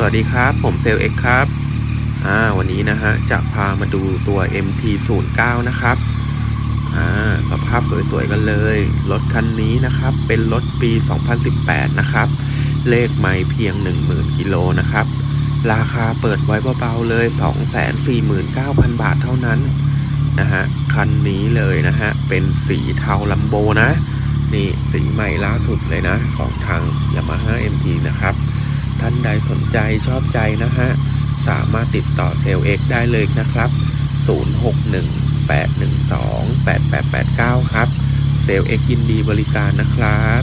สวัสดีครับ ผมเซลเอ็กครับ อ่า วันนี้นะฮะ จะพามาดูตัว MT09 นะครับ อ่า สภาพสวยๆกันเลย รถคันนี้นะครับ เป็นรถปี 2018 นะครับ เลขไม่เพียง 10,000 กิโลนะครับ ราคาเปิดไว้เบาๆเลย 249,000 บาทเท่านั้น นะฮะ คันนี้เลยนะฮะ เป็นสีเทาลัมโบนะ นี่สีใหม่ล่าสุดเลยนะ ของทาง Yamaha MT นะครับ ท่านใดสนใจชอบใจนะฮะ สามารถติดต่อเซลล์ X ได้เลยนะครับ 0618128889 ครับ เซลล์ X ยินดีบริการนะครับ